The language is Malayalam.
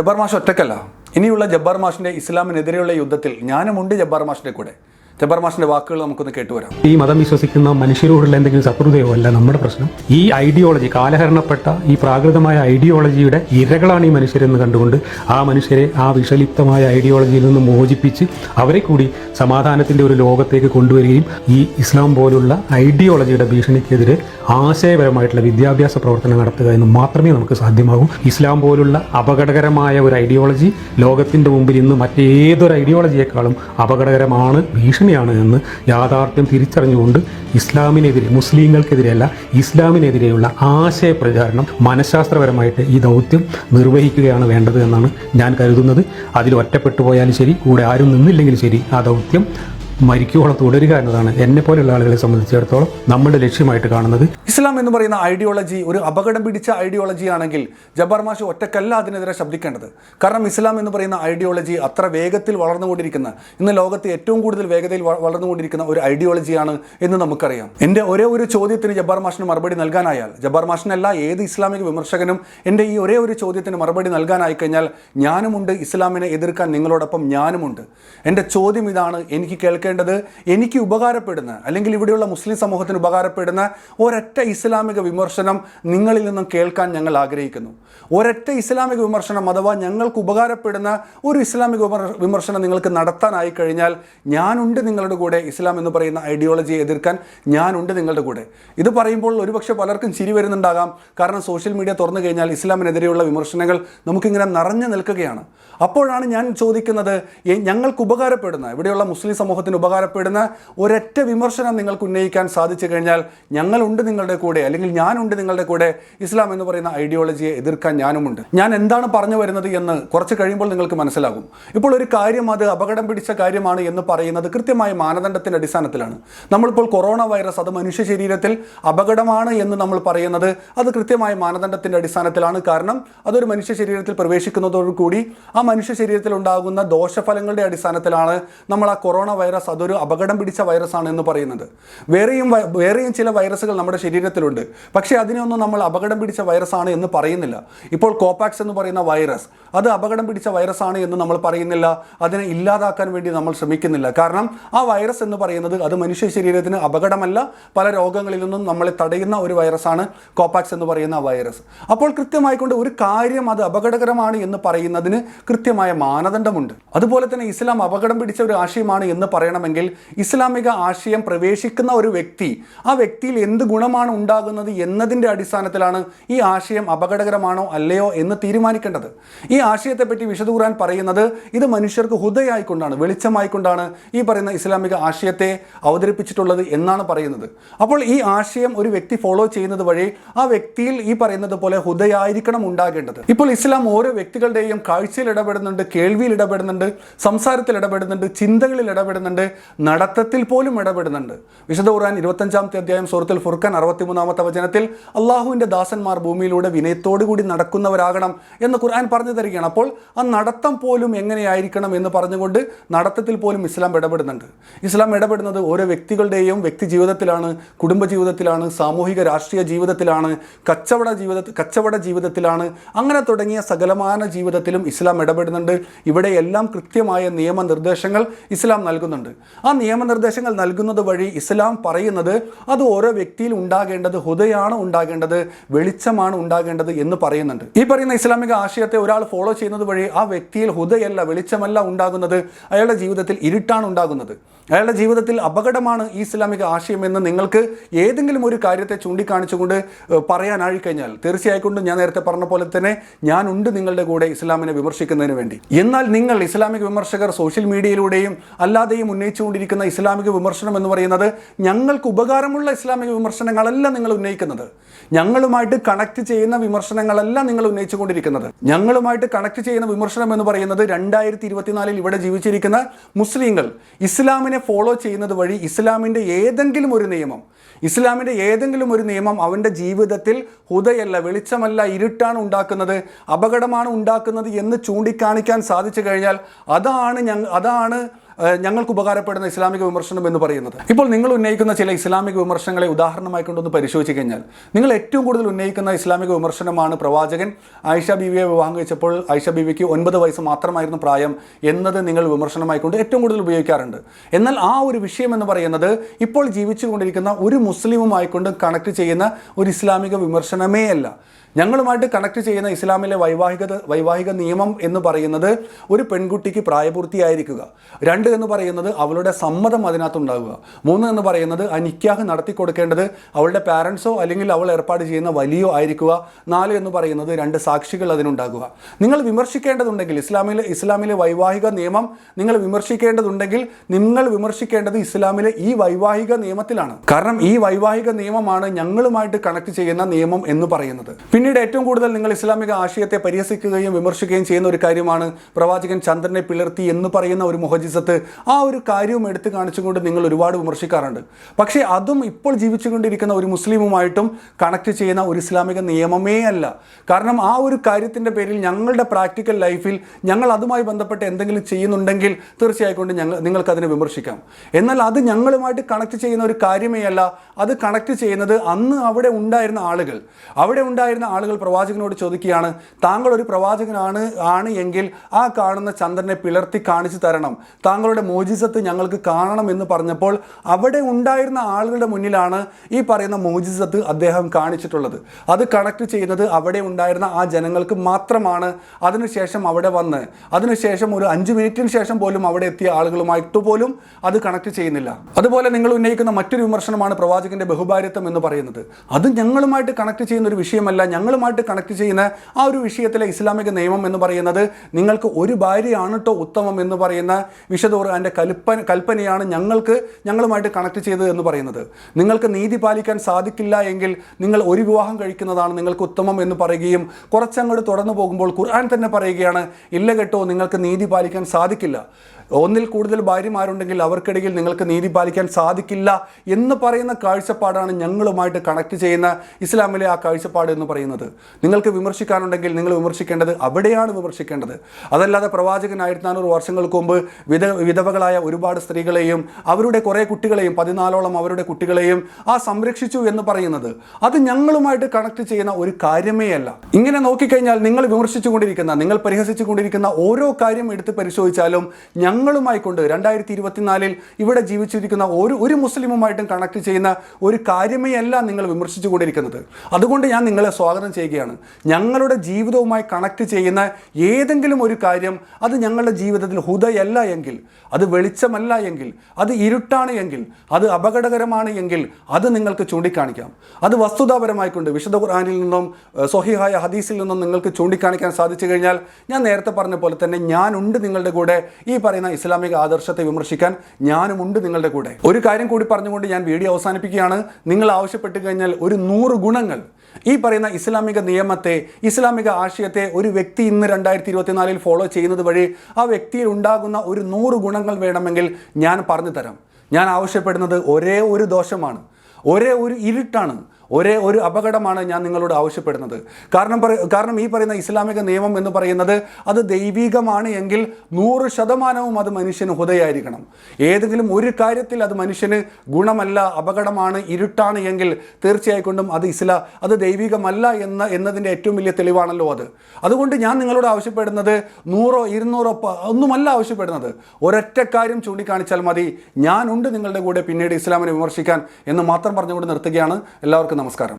ജബ്ബാർ മാഷ് ഒറ്റക്കല്ല. ഇനിയുള്ള ജബ്ബാർ മാഷിന്റെ ഇസ്ലാമിനെതിരെയുള്ള യുദ്ധത്തിൽ ഞാനുമുണ്ട് ജബ്ബാർ മാഷിന്റെ കൂടെ. ജബ്ബാർ മാഷിന്റെ വാക്കുകൾ നമുക്കൊന്ന് കേട്ടുവരാം ഈ മതം വിശ്വസിക്കുന്ന മനുഷ്യരോടുള്ള എന്തെങ്കിലും ശത്രുതയോ അല്ല നമ്മുടെ പ്രശ്നം. ഈ ഐഡിയോളജി കാലഹരണപ്പെട്ട ഈ പ്രാകൃതമായ ഐഡിയോളജിയുടെ ഇരകളാണ് ഈ മനുഷ്യരെന്ന് കണ്ടുകൊണ്ട് ആ മനുഷ്യരെ ആ വിഷലിപ്തമായ ഐഡിയോളജിയിൽ നിന്ന് മോചിപ്പിച്ച് അവരെ കൂടി സമാധാനത്തിന്റെ ഒരു ലോകത്തേക്ക് കൊണ്ടുവരികയും ഈ ഇസ്ലാം പോലുള്ള ഐഡിയോളജിയുടെ ഭീഷണിക്കെതിരെ ആശയപരമായിട്ടുള്ള വിദ്യാഭ്യാസ പ്രവർത്തനം നടത്തുക എന്ന് മാത്രമേ നമുക്ക് സാധ്യമാകൂ. ഇസ്ലാം പോലുള്ള അപകടകരമായ ഒരു ഐഡിയോളജി ലോകത്തിന്റെ മുമ്പിൽ ഇന്ന് മറ്റേതൊരു ഐഡിയോളജിയേക്കാളും അപകടകരമാണ് ഭീഷണിയാണ് എന്ന് യാഥാർത്ഥ്യം തിരിച്ചറിഞ്ഞുകൊണ്ട് ഇസ്ലാമിനെതിരെ മുസ്ലിങ്ങൾക്കെതിരെയല്ല ഇസ്ലാമിനെതിരെയുള്ള ആശയ പ്രചാരണം മനഃശാസ്ത്രപരമായിട്ട് ഈ ദൗത്യം നിർവഹിക്കുകയാണ് വേണ്ടത് എന്നാണ് ഞാൻ കരുതുന്നത്. അതിൽ ഒറ്റപ്പെട്ടു പോയാലും ശരി കൂടെ ആരും നിന്നില്ലെങ്കിലും ശരി ആ ദൗത്യം മരിക്കുവോളം തുടരുക എന്നതാണ് എന്നെ പോലെയുള്ള ആളുകളെ സംബന്ധിച്ചിടത്തോളം നമ്മുടെ ലക്ഷ്യമായിട്ട് കാണുന്നത്. ഇസ്ലാം എന്ന് പറയുന്ന ഐഡിയോളജി ഒരു അപകടം പിടിച്ച ഐഡിയോളജി ആണെങ്കിൽ ജബ്ബാർ മാഷ് ഒറ്റക്കല്ല അതിനെതിരെ ശബ്ദിക്കേണ്ടത്. കാരണം ഇസ്ലാം എന്ന് പറയുന്ന ഐഡിയോളജി അത്ര വേഗത്തിൽ വളർന്നുകൊണ്ടിരിക്കുന്ന ഇന്ന് ലോകത്ത് ഏറ്റവും കൂടുതൽ വേഗതയിൽ വളർന്നുകൊണ്ടിരിക്കുന്ന ഒരു ഐഡിയോളജിയാണ് എന്ന് നമുക്കറിയാം. എന്റെ ഒരേ ഒരു ചോദ്യത്തിന് ജബ്ബാർ മാഷിന് മറുപടി നൽകാനായാൽ ജബ്ബാർ മാഷിനല്ല ഏത് ഇസ്ലാമിക വിമർശകനും എന്റെ ഈ ഒരേ ഒരു ചോദ്യത്തിന് മറുപടി നൽകാനായി കഴിഞ്ഞാൽ ഞാനുമുണ്ട് ഇസ്ലാമിനെ എതിർക്കാൻ നിങ്ങളോടൊപ്പം ഞാനുമുണ്ട്. എന്റെ ചോദ്യം ഇതാണ് എനിക്ക് കേൾക്കേണ്ടത് എനിക്ക് ഉപകാരപ്പെടുന്ന അല്ലെങ്കിൽ ഇവിടെയുള്ള മുസ്ലിം സമൂഹത്തിന് ഉപകാരപ്പെടുന്ന ഒരൊറ്റ ഇസ്ലാമിക വിമർശനം നിങ്ങളിൽ നിന്നും കേൾക്കാൻ ഞങ്ങൾ ആഗ്രഹിക്കുന്നു. ഒരൊറ്റ ഇസ്ലാമിക വിമർശനം അഥവാ ഞങ്ങൾക്ക് ഉപകാരപ്പെടുന്ന ഒരു ഇസ്ലാമിക വിമർശനം നിങ്ങൾക്ക് നടത്താനായി കഴിഞ്ഞാൽ ഞാനുണ്ട് നിങ്ങളുടെ കൂടെ ഇസ്ലാം എന്ന് പറയുന്ന ഐഡിയോളജിയെ എതിർക്കാൻ ഞാനുണ്ട് നിങ്ങളുടെ കൂടെ. ഇത് പറയുമ്പോൾ ഒരുപക്ഷെ പലർക്കും ചിരി വരുന്നുണ്ടാകാം. കാരണം സോഷ്യൽ മീഡിയ തുറന്നു കഴിഞ്ഞാൽ ഇസ്ലാമിനെതിരെയുള്ള വിമർശനങ്ങൾ നമുക്കിങ്ങനെ നിറഞ്ഞു നിൽക്കുകയാണ്. അപ്പോഴാണ് ഞാൻ ചോദിക്കുന്നത് ഞങ്ങൾക്ക് ഉപകാരപ്പെടുന്ന ഇവിടെയുള്ള മുസ്ലിം സമൂഹത്തിന് ഉപകാരപ്പെടുന്ന ഒരൊറ്റ വിമർശനം നിങ്ങൾക്ക് ഉന്നയിക്കാൻ സാധിച്ചു കഴിഞ്ഞാൽ ഞങ്ങളുണ്ട് നിങ്ങളുടെ കൂടെ അല്ലെങ്കിൽ ഞാനുണ്ട് നിങ്ങളുടെ കൂടെ ഇസ്ലാം എന്ന് പറയുന്ന ഐഡിയോളജിയെ എതിർക്കാൻ ഞാനുമുണ്ട്. ഞാൻ എന്താണ് പറഞ്ഞു വരുന്നത് എന്ന് കുറച്ച് കഴിയുമ്പോൾ നിങ്ങൾക്ക് മനസ്സിലാകും. ഇപ്പോൾ ഒരു കാര്യം അത് അപകടം പിടിച്ച കാര്യമാണ് എന്ന് പറയുന്നത് കൃത്യമായ മാനദണ്ഡത്തിന്റെ അടിസ്ഥാനത്തിലാണ്. നമ്മളിപ്പോൾ കൊറോണ വൈറസ് അത് മനുഷ്യ ശരീരത്തിൽ അപകടമാണ് എന്ന് നമ്മൾ പറയുന്നത് അത് കൃത്യമായ മാനദണ്ഡത്തിന്റെ അടിസ്ഥാനത്തിലാണ്. കാരണം അതൊരു മനുഷ്യ ശരീരത്തിൽ പ്രവേശിക്കുന്നതോടുകൂടി ആ മനുഷ്യ ശരീരത്തിൽ ഉണ്ടാകുന്ന ദോഷഫലങ്ങളുടെ അടിസ്ഥാനത്തിലാണ് നമ്മൾ ആ കൊറോണ വൈറസ് അതൊരു അപകടം പിടിച്ച വൈറസ് ആണ് എന്ന് പറയുന്നത്. വേറെയും വേറെയും ചില വൈറസുകൾ നമ്മുടെ ശരീരത്തിലുണ്ട്. പക്ഷേ അതിനെയൊന്നും നമ്മൾ അപകടം പിടിച്ച വൈറസ് ആണ് എന്ന് പറയുന്നില്ല. ഇപ്പോൾ കോപാക്സ് എന്ന് പറയുന്ന വൈറസ് അത് അപകടം പിടിച്ച വൈറസ് ആണ് എന്ന് നമ്മൾ പറയുന്നില്ല. അതിനെ ഇല്ലാതാക്കാൻ വേണ്ടി നമ്മൾ ശ്രമിക്കുന്നില്ല. കാരണം ആ വൈറസ് എന്ന് പറയുന്നത് അത് മനുഷ്യ ശരീരത്തിന് അപകടമല്ല. പല രോഗങ്ങളിൽ നിന്നും നമ്മളെ തടയുന്ന ഒരു വൈറസാണ് കോപാക്സ് എന്ന് പറയുന്ന വൈറസ്. അപ്പോൾ കൃത്യമായിക്കൊണ്ട് ഒരു കാര്യം അത് അപകടകരമാണ് എന്ന് പറയുന്നതിന് കൃത്യമായ മാനദണ്ഡമുണ്ട്. അതുപോലെ തന്നെ ഇസ്ലാം അപകടം പിടിച്ച ഒരു ആശയമാണ് എന്ന് പറയണമെങ്കിൽ ഇസ്ലാമിക ആശയം പ്രവേശിക്കുന്ന ഒരു വ്യക്തി ആ വ്യക്തിയിൽ എന്ത് ഗുണമാണ് ഉണ്ടാകുന്നത് എന്നതിന്റെ അടിസ്ഥാനത്തിലാണ് ഈ ആശയം അപകടകരമാണോ അല്ലയോ എന്ന് തീരുമാനിക്കേണ്ടത്. ഈ ആശയത്തെപ്പറ്റി വിശുദ്ധ ഖുർആൻ പറയുന്നത് ഇത് മനുഷ്യർക്ക് ഹുദയായിക്കൊണ്ടാണ് വെളിച്ചമായിക്കൊണ്ടാണ് ഈ പറയുന്ന ഇസ്ലാമിക ആശയത്തെ അവതരിപ്പിച്ചിട്ടുള്ളത് എന്നാണ് പറയുന്നത്. അപ്പോൾ ഈ ആശയം ഒരു വ്യക്തി ഫോളോ ചെയ്യുന്നത് വഴി ആ വ്യക്തിയിൽ ഈ പറയുന്നത് പോലെ ഹുദയായിരിക്കണം ഉണ്ടാകേണ്ടത്. ഇപ്പോൾ ഇസ്ലാം ഓരോ വ്യക്തികളുടെയും കാഴ്ചയിൽ ഇടപെടുന്നുണ്ട് കേൾവിയിൽ ഇടപെടുന്നുണ്ട് സംസാരത്തിൽ ഇടപെടുന്നുണ്ട് ചിന്തകളിൽ ഇടപെടുന്നുണ്ട്. നടത്തത്തിൽ പോലും ഇടപെടുന്നുണ്ട്. വിശുദ്ധ ഖുർആൻ ഇരുപത്തഞ്ചാമത്തെ അധ്യായം സൂറത്തിൽ ഫുർഖാൻ അറുപത്തിമൂന്നാമത്തെ വചനത്തിൽ അള്ളാഹുവിന്റെ ദാസന്മാർ ഭൂമിയിലൂടെ കൂടി നടക്കുന്നവരാകണം എന്ന് ഖുർആൻ പറഞ്ഞു തരികയാണ്. അപ്പോൾ ആ നടത്തം പോലും എങ്ങനെയായിരിക്കണം എന്ന് പറഞ്ഞുകൊണ്ട് നടത്തത്തിൽ പോലും ഇസ്ലാം ഇടപെടുന്നുണ്ട്. ഇസ്ലാം ഇടപെടുന്നത് ഓരോ വ്യക്തികളുടെയും വ്യക്തി ജീവിതത്തിലാണ് കുടുംബ ജീവിതത്തിലാണ് സാമൂഹിക രാഷ്ട്രീയ ജീവിതത്തിലാണ് കച്ചവട ജീവിത കച്ചവട ജീവിതത്തിലാണ് അങ്ങനെ തുടങ്ങിയ സകലമാന ജീവിതത്തിലും ഇസ്ലാം ഇടപെടുന്നുണ്ട്. ഇവിടെയെല്ലാം കൃത്യമായ നിയമനിർദ്ദേശങ്ങൾ ഇസ്ലാം നൽകുന്നുണ്ട്. ആ നിയമനിർദ്ദേശങ്ങൾ നൽകുന്നത് വഴി ഇസ്ലാം പറയുന്നത് അത് ഓരോ വ്യക്തിയിൽ ഉണ്ടാകേണ്ടത് ഹുദയാണ് ഉണ്ടാകേണ്ടത് വെളിച്ചമാണ് ഉണ്ടാകേണ്ടത് എന്ന് പറയുന്നുണ്ട്. ഈ പറയുന്ന ഇസ്ലാമിക ആശയത്തെ ഒരാൾ ഫോളോ ചെയ്യുന്നത് വഴി ആ വ്യക്തിയിൽ ഹുദയല്ല വെളിച്ചമല്ല ഉണ്ടാകുന്നത്. അയാളുടെ ജീവിതത്തിൽ ഇരുട്ടാണ് ഉണ്ടാകുന്നത്. അയാളുടെ ജീവിതത്തിൽ അപകടമാണ് ഈ ഇസ്ലാമിക ആശയം എന്ന് നിങ്ങൾക്ക് ഏതെങ്കിലും ഒരു കാര്യത്തെ ചൂണ്ടിക്കാണിച്ചുകൊണ്ട് പറയാനായി കഴിഞ്ഞാൽ തീർച്ചയായിക്കൊണ്ടും ഞാൻ നേരത്തെ പറഞ്ഞ പോലെ തന്നെ ഞാനുണ്ട് നിങ്ങളുടെ കൂടെ ഇസ്ലാമിനെ വിമർശിക്കുന്നതിന് വേണ്ടി. എന്നാൽ നിങ്ങൾ ഇസ്ലാമിക വിമർശകർ സോഷ്യൽ മീഡിയയിലൂടെയും അല്ലാതെയും ഉന്നയിച്ചുകൊണ്ടിരിക്കുന്ന ഇസ്ലാമിക വിമർശനം എന്ന് പറയുന്നത് ഞങ്ങൾക്ക് ഉപകാരമുള്ള ഇസ്ലാമിക വിമർശനങ്ങളല്ല നിങ്ങൾ ഉന്നയിക്കുന്നത്. ഞങ്ങളുമായിട്ട് കണക്ട് ചെയ്യുന്ന വിമർശനങ്ങളല്ല നിങ്ങൾ ഉന്നയിച്ചുകൊണ്ടിരിക്കുന്നത്. ഞങ്ങളുമായിട്ട് കണക്ട് ചെയ്യുന്ന വിമർശനം എന്ന് പറയുന്നത് രണ്ടായിരത്തി ഇരുപത്തിനാലിൽ ഇവിടെ ജീവിച്ചിരിക്കുന്ന മുസ്ലിങ്ങൾ ഇസ്ലാമിനെ ഫോളോ ചെയ്യുന്നത് വഴി ഇസ്ലാമിന്റെ ഏതെങ്കിലും ഒരു നിയമം ഇസ്ലാമിന്റെ ഏതെങ്കിലും ഒരു നിയമം അവന്റെ ജീവിതത്തിൽ ഹുദയല്ല വെളിച്ചമല്ല ഇരുട്ടാണ് ഉണ്ടാക്കുന്നത് അപകടമാണ് ഉണ്ടാക്കുന്നത് എന്ന് ചൂണ്ടിക്കാണിക്കാൻ സാധിച്ചു കഴിഞ്ഞാൽ അതാണ് ഞങ്ങൾ അതാണ് ഞങ്ങൾക്ക് ഉപകാരപ്പെടുന്ന ഇസ്ലാമിക വിമർശനം എന്ന് പറയുന്നത്. ഇപ്പോൾ നിങ്ങൾ ഉന്നയിക്കുന്ന ചില ഇസ്ലാമിക വിമർശനങ്ങളെ ഉദാഹരണമായി കൊണ്ടൊന്ന് പരിശോധിച്ച് കഴിഞ്ഞാൽ നിങ്ങൾ ഏറ്റവും കൂടുതൽ ഉന്നയിക്കുന്ന ഇസ്ലാമിക വിമർശനമാണ് പ്രവാചകൻ ആയിഷ ബിവിയെ വിവാഹം കഴിച്ചപ്പോൾ ആയിഷ ബിവിക്ക് ഒൻപത് വയസ്സ് മാത്രമായിരുന്നു പ്രായം എന്നത് നിങ്ങൾ വിമർശനമായിക്കൊണ്ട് ഏറ്റവും കൂടുതൽ ഉപയോഗിക്കാറുണ്ട്. എന്നാൽ ആ ഒരു വിഷയം എന്ന് പറയുന്നത് ഇപ്പോൾ ജീവിച്ചുകൊണ്ടിരിക്കുന്ന ഒരു മുസ്ലിമുമായിക്കൊണ്ട് കണക്ട് ചെയ്യുന്ന ഒരു ഇസ്ലാമിക വിമർശനമേ അല്ല. ഞങ്ങളുമായിട്ട് കണക്ട് ചെയ്യുന്ന ഇസ്ലാമിലെ വൈവാഹിക വൈവാഹിക നിയമം എന്ന് പറയുന്നത് ഒരു പെൺകുട്ടിക്ക് പ്രായപൂർത്തിയായിരിക്കുക. രണ്ട് എന്ന് പറയുന്നത് അവളുടെ സമ്മതം അതിനകത്തുണ്ടാകുക മൂന്ന് എന്ന് പറയുന്നത് ആ നിക്കാഹ് നടത്തി കൊടുക്കേണ്ടത് അവളുടെ പാരൻസോ അല്ലെങ്കിൽ അവൾ ഏർപ്പാട് ചെയ്യുന്ന വലിയോ ആയിരിക്കുക. നാല് എന്ന് പറയുന്നത് രണ്ട് സാക്ഷികൾ അതിനുണ്ടാകുക. നിങ്ങൾ വിമർശിക്കേണ്ടതുണ്ടെങ്കിൽ ഇസ്ലാമിലെ ഇസ്ലാമിലെ വൈവാഹിക നിയമം നിങ്ങൾ വിമർശിക്കേണ്ടതുണ്ടെങ്കിൽ നിങ്ങൾ വിമർശിക്കേണ്ടത് ഇസ്ലാമിലെ ഈ വൈവാഹിക നിയമത്തിലാണ്. കാരണം ഈ വൈവാഹിക നിയമമാണ് ഞങ്ങളുമായിട്ട് കണക്ട് ചെയ്യുന്ന നിയമം എന്ന് പറയുന്നത്. പിന്നീട് ഏറ്റവും കൂടുതൽ നിങ്ങൾ ഇസ്ലാമിക ആശയത്തെ പരിഹസിക്കുകയും വിമർശിക്കുകയും ചെയ്യുന്ന ഒരു കാര്യമാണ് പ്രവാചകൻ ചന്ദ്രനെ പിളർത്തി എന്ന് പറയുന്ന ഒരു മുഹജിസത്ത്. ആ ഒരു കാര്യവും എടുത്തു കാണിച്ചുകൊണ്ട് നിങ്ങൾ ഒരുപാട് വിമർശിക്കാറുണ്ട്. പക്ഷേ അതും ഇപ്പോൾ ജീവിച്ചുകൊണ്ടിരിക്കുന്ന ഒരു മുസ്ലിമുമായിട്ടും കണക്ട് ചെയ്യുന്ന ഒരു ഇസ്ലാമിക നിയമമേ അല്ല. കാരണം ആ ഒരു കാര്യത്തിന്റെ പേരിൽ ഞങ്ങളുടെ പ്രാക്ടിക്കൽ ലൈഫിൽ ഞങ്ങൾ അതുമായി ബന്ധപ്പെട്ട് എന്തെങ്കിലും ചെയ്യുന്നുണ്ടെങ്കിൽ തീർച്ചയായിക്കൊണ്ട് ഞങ്ങൾ നിങ്ങൾക്കതിനെ വിമർശിക്കാം. എന്നാൽ അത് ഞങ്ങളുമായിട്ട് കണക്ട് ചെയ്യുന്ന ഒരു കാര്യമേ അല്ല. അത് കണക്ട് ചെയ്യുന്നത് അന്ന് അവിടെ ഉണ്ടായിരുന്ന ആളുകൾ. അവിടെ ഉണ്ടായിരുന്ന ആളുകൾ പ്രവാചകനോട് ചോദിക്കുകയാണ് താങ്കൾ ഒരു പ്രവാചകനാണ് ആണ് എങ്കിൽ ആ കാണുന്ന ചന്ദ്രനെ പിളർത്തി കാണിച്ചു തരണം. താങ്കളുടെ മോജിസത്ത് ഞങ്ങൾക്ക് കാണണം എന്ന് പറഞ്ഞപ്പോൾ അവിടെ ഉണ്ടായിരുന്ന ആളുകളുടെ മുന്നിലാണ് ഈ പറയുന്ന മോജിസത്ത് അദ്ദേഹം കാണിച്ചിട്ടുള്ളത്. അത് കണക്ട് ചെയ്യുന്നത് അവിടെ ഉണ്ടായിരുന്ന ആ ജനങ്ങൾക്ക് മാത്രമാണ്. അതിനുശേഷം അവിടെ വന്ന് അതിനുശേഷം ഒരു അഞ്ച് മിനിറ്റിന് ശേഷം പോലും അവിടെ എത്തിയ ആളുകളുമായിട്ട് പോലും അത് കണക്ട് ചെയ്യുന്നില്ല. അതുപോലെ നിങ്ങൾ ഉന്നയിക്കുന്ന മറ്റൊരു വിമർശനമാണ് പ്രവാചകന്റെ ബഹുഭാര്യത്വം എന്ന് പറയുന്നത്. അത് ഞങ്ങളുമായിട്ട് കണക്ട് ചെയ്യുന്ന ഒരു വിഷയമല്ല. ഞങ്ങളുമായിട്ട് കണക്ട് ചെയ്യുന്ന ആ ഒരു വിഷയത്തിലെ ഇസ്ലാമിക നിയമം എന്ന് പറയുന്നത് നിങ്ങൾക്ക് ഒരു ഭാര്യയാണ് കേട്ടോ ഉത്തമം എന്ന് പറയുന്ന വിശദൂർ ഖുർആന്റെ കൽപ്പന കൽപ്പനയാണ് ഞങ്ങൾക്ക് ഞങ്ങളുമായിട്ട് കണക്ട് ചെയ്തത് എന്ന് പറയുന്നത്. നിങ്ങൾക്ക് നീതി പാലിക്കാൻ സാധിക്കില്ല എങ്കിൽ നിങ്ങൾ ഒരു വിവാഹം കഴിക്കുന്നതാണ് നിങ്ങൾക്ക് ഉത്തമം എന്ന് പറയുകയും കുറച്ചങ്ങോട്ട് തുടർന്നു പോകുമ്പോൾ ഖുർആൻ തന്നെ പറയുകയാണ് ഇല്ല കേട്ടോ നിങ്ങൾക്ക് നീതി പാലിക്കാൻ സാധിക്കില്ല. ഒന്നിൽ കൂടുതൽ ഭാര്യമാരുണ്ടെങ്കിൽ അവർക്കിടയിൽ നിങ്ങൾക്ക് നീതി പാലിക്കാൻ സാധിക്കില്ല എന്ന് പറയുന്ന കാഴ്ചപ്പാടാണ് ഞങ്ങളുമായിട്ട് കണക്ട് ചെയ്യുന്ന ഇസ്ലാമിലെ ആ കാഴ്ചപ്പാട് എന്ന് പറയുന്നത്. നിങ്ങൾക്ക് വിമർശിക്കാനുണ്ടെങ്കിൽ നിങ്ങൾ വിമർശിക്കേണ്ടത് അവിടെയാണ് വിമർശിക്കേണ്ടത്. അതല്ലാതെ പ്രവാചകൻ ആയിരത്തി നാനൂറ് വർഷങ്ങൾക്ക് മുമ്പ് വിധ വിധവകളായ ഒരുപാട് സ്ത്രീകളെയും അവരുടെ കുറേ കുട്ടികളെയും പതിനാലോളം അവരുടെ കുട്ടികളെയും ആ സംരക്ഷിച്ചു എന്ന് പറയുന്നത്. അത് ഞങ്ങളുമായിട്ട് കണക്ട് ചെയ്യുന്ന ഒരു കാര്യമേ അല്ല. ഇങ്ങനെ നോക്കിക്കഴിഞ്ഞാൽ നിങ്ങൾ വിമർശിച്ചുകൊണ്ടിരിക്കുന്ന നിങ്ങൾ പരിഹസിച്ചുകൊണ്ടിരിക്കുന്ന ഓരോ കാര്യം എടുത്ത് പരിശോധിച്ചാലും ഞങ്ങളുമായി കൊണ്ട് രണ്ടായിരത്തി ഇരുപത്തിനാലിൽ ഇവിടെ ജീവിച്ചിരിക്കുന്ന ഒരു ഒരു മുസ്ലിമുമായിട്ടും കണക്ട് ചെയ്യുന്ന ഒരു കാര്യമേ അല്ല നിങ്ങൾ വിമർശിച്ചുകൊണ്ടിരിക്കുന്നത്. അതുകൊണ്ട് ഞാൻ നിങ്ങളെ സ്വാഗതം ചെയ്യുകയാണ്. ഞങ്ങളുടെ ജീവിതവുമായി കണക്ട് ചെയ്യുന്ന ഏതെങ്കിലും ഒരു കാര്യം അത് ഞങ്ങളുടെ ജീവിതത്തിൽ ഹുദയല്ല എങ്കിൽ അത് വെളിച്ചമല്ല എങ്കിൽ അത് ഇരുട്ടാണ് എങ്കിൽ അത് അപകടകരമാണ് എങ്കിൽ അത് നിങ്ങൾക്ക് ചൂണ്ടിക്കാണിക്കാം. അത് വസ്തുതാപരമായിക്കൊണ്ട് വിശുദ്ധ ഖുർആാനിൽ നിന്നും സൊഹിഹായ ഹദീസിൽ നിന്നും നിങ്ങൾക്ക് ചൂണ്ടിക്കാണിക്കാൻ സാധിച്ചു കഴിഞ്ഞാൽ ഞാൻ നേരത്തെ പറഞ്ഞ പോലെ തന്നെ ഞാനുണ്ട് നിങ്ങളുടെ കൂടെ ഈ പറയുന്ന ഇസ്ലാമിക ആദർശത്തെ വിമർശിക്കാൻ ഞാനുമുണ്ട് നിങ്ങളുടെ കൂടെ. ഒരു കാര്യം കൂടി പറഞ്ഞുകൊണ്ട് ഞാൻ വീഡിയോ അവസാനിപ്പിക്കുകയാണ്. നിങ്ങൾ ആവശ്യപ്പെട്ട് കഴിഞ്ഞാൽ ഒരു നൂറ് ഗുണങ്ങൾ. ഈ പറയുന്ന ഇസ്ലാമിക നിയമത്തെ ഇസ്ലാമിക ആശയത്തെ ഒരു വ്യക്തി ഇന്ന് രണ്ടായിരത്തി ഇരുപത്തിനാലിൽ ഫോളോ ചെയ്യുന്നത് വഴി ആ വ്യക്തിയിൽ ഉണ്ടാകുന്ന ഒരു നൂറ് ഗുണങ്ങൾ വേണമെങ്കിൽ ഞാൻ പറഞ്ഞു തരാം. ഞാൻ ആവശ്യപ്പെടുന്നത് ഒരേ ഒരു ദോഷമാണ്. ഒരേ ഒരു ഇരുട്ടാണ്. ഒരേ ഒരു അപകടമാണ് ഞാൻ നിങ്ങളോട് ആവശ്യപ്പെടുന്നത്. കാരണം കാരണം ഈ പറയുന്ന ഇസ്ലാമിക നിയമം എന്ന് പറയുന്നത് അത് ദൈവികമാണ് എങ്കിൽ നൂറ് ശതമാനവും അത് മനുഷ്യന് ഹുദയായിരിക്കണം. ഏതെങ്കിലും ഒരു കാര്യത്തിൽ അത് മനുഷ്യന് ഗുണമല്ല അപകടമാണ് ഇരുട്ടാണ് എങ്കിൽ തീർച്ചയായിക്കൊണ്ടും അത് ഇസ്ലാ അത് ദൈവികമല്ല എന്ന എന്നതിന്റെ ഏറ്റവും വലിയ തെളിവാണല്ലോ അത്. അതുകൊണ്ട് ഞാൻ നിങ്ങളോട് ആവശ്യപ്പെടുന്നത് നൂറോ ഇരുന്നൂറോ ഒന്നുമല്ല ആവശ്യപ്പെടുന്നത്. ഒരൊറ്റ കാര്യം ചൂണ്ടിക്കാണിച്ചാൽ മതി. ഞാനുണ്ട് നിങ്ങളുടെ കൂടെ പിന്നീട് ഇസ്ലാമിനെ വിമർശിക്കാൻ എന്ന് മാത്രം പറഞ്ഞുകൊണ്ട് നിർത്തുകയാണ്. എല്ലാവർക്കും നമസ്കാരം